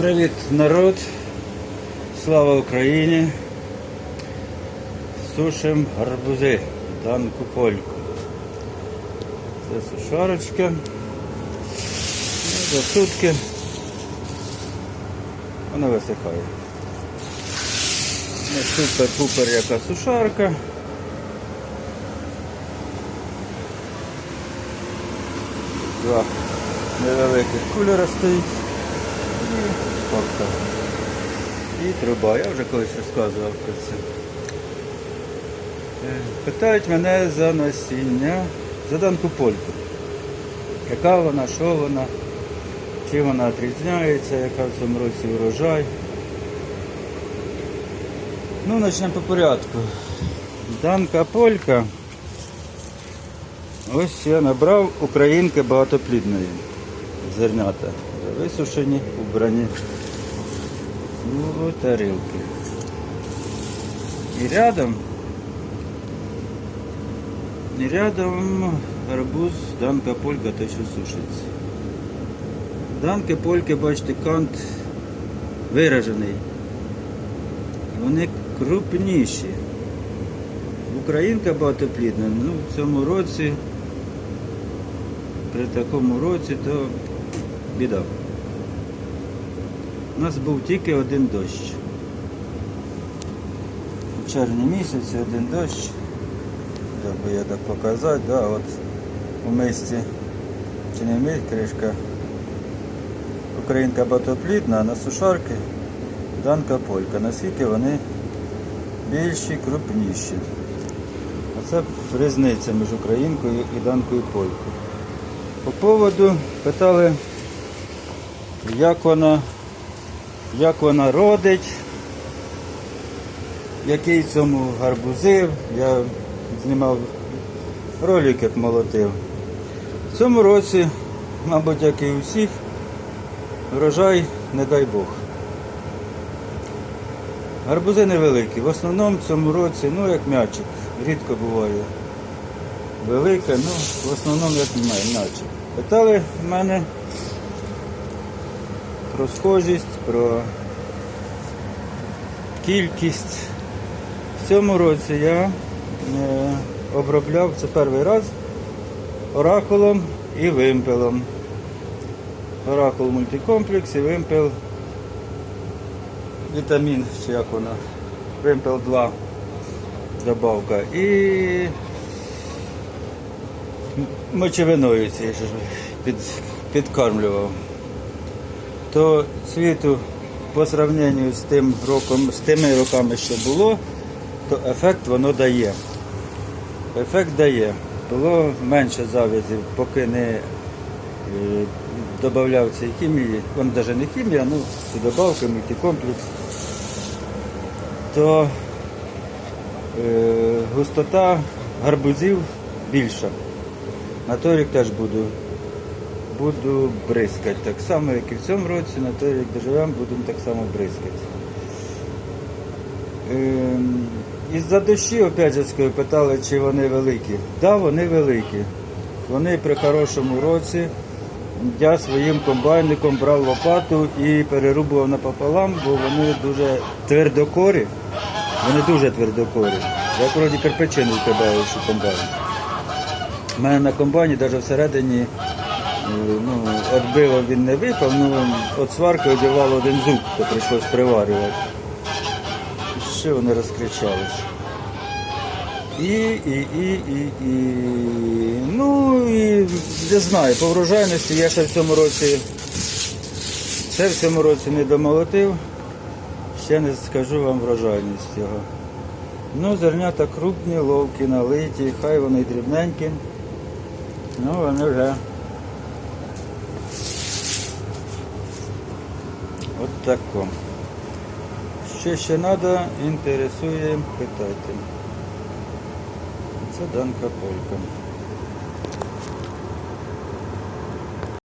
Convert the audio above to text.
Привіт, народ! Слава Україні! Сушим гарбузи, данку польку. Це сушарочка. Ну, За сутки вона висихає. Не супер-пупер яка сушарка. Два невеликих кулера стоїть. І папка. І труба. Я вже колись розказував про це. Е, Питають мене за насіння, за данку польку. Яка вона, що вона, чим вона відрізняється, яка в цьому році урожай. Ну, почнемо по порядку. Данка полька. Ось я набрав українки багатоплідної зернята. Висушені, убрані у тарілки. І рядом, і рядом гарбуз данка полька, те, що сушиться. Данки польки, бачите, кант виражений. Вони крупніші. Українка багатоплідна, ну в цьому році, при такому році, то біда. У нас був тільки один дощ. У червні місяці один дощ. Так би я так показати, да, от у мисці чи не мить кришка. Українка багатоплідна, а на сушарки данка полька. Наскільки вони більші, крупніші. Оце різниця між українкою і данкою полькою. По поводу питали, як вона, як вона родить, який цьому гарбузив. Я знімав ролик, як молотив. В цьому році, мабуть, як і у всіх, врожай, не дай Бог. Гарбузи невеликі. В основному в цьому році, ну як м'ячик, рідко буває. Велике, ну в основному як м'ячик. Питали в мене про схожість, про кількість. В цьому році я е, обробляв це перший раз оракулом і вимпелом. Оракул мультикомплекс і вимпел вітамін, чи як вона, вимпел 2 добавка. І мочевиною цією підкармлював. То цвіту по сравненню з тим роком, з тими роками, що було, то ефект воно дає. Ефект дає. Було менше завязів, поки не е, додавав цієї хімії, воно навіть не хімія, ну ці добавки, мультикомплекс, то е, густота гарбузів більша. На той рік теж буду, буду бризкати. Так само, як і в цьому році, на той рік доживемо, будемо так само бризкати. Ем, Із-за дощі, опять же, питали, чи вони великі. Так, да, вони великі. Вони при хорошому році. Я своїм комбайником брав лопату і перерубував напополам, бо вони дуже твердокорі. Вони дуже твердокорі. Як вроді кирпичину вкидаєш у комбайн. У мене на комбайні навіть всередині ну, от він не випав, ну от сварки одягало один зуб, то прийшлось приварювати. Ще вони розкричались. І, і, і, і, і. Ну і не знаю, по врожайності я ще в цьому році, ще в цьому році не домолотив, ще не скажу вам врожайність його. Ну, зернята крупні, ловкі, налиті, хай вони дрібненькі. Ну, вони вже. От тако. Що ще треба, інтересує, питайте. Це Данка Полька.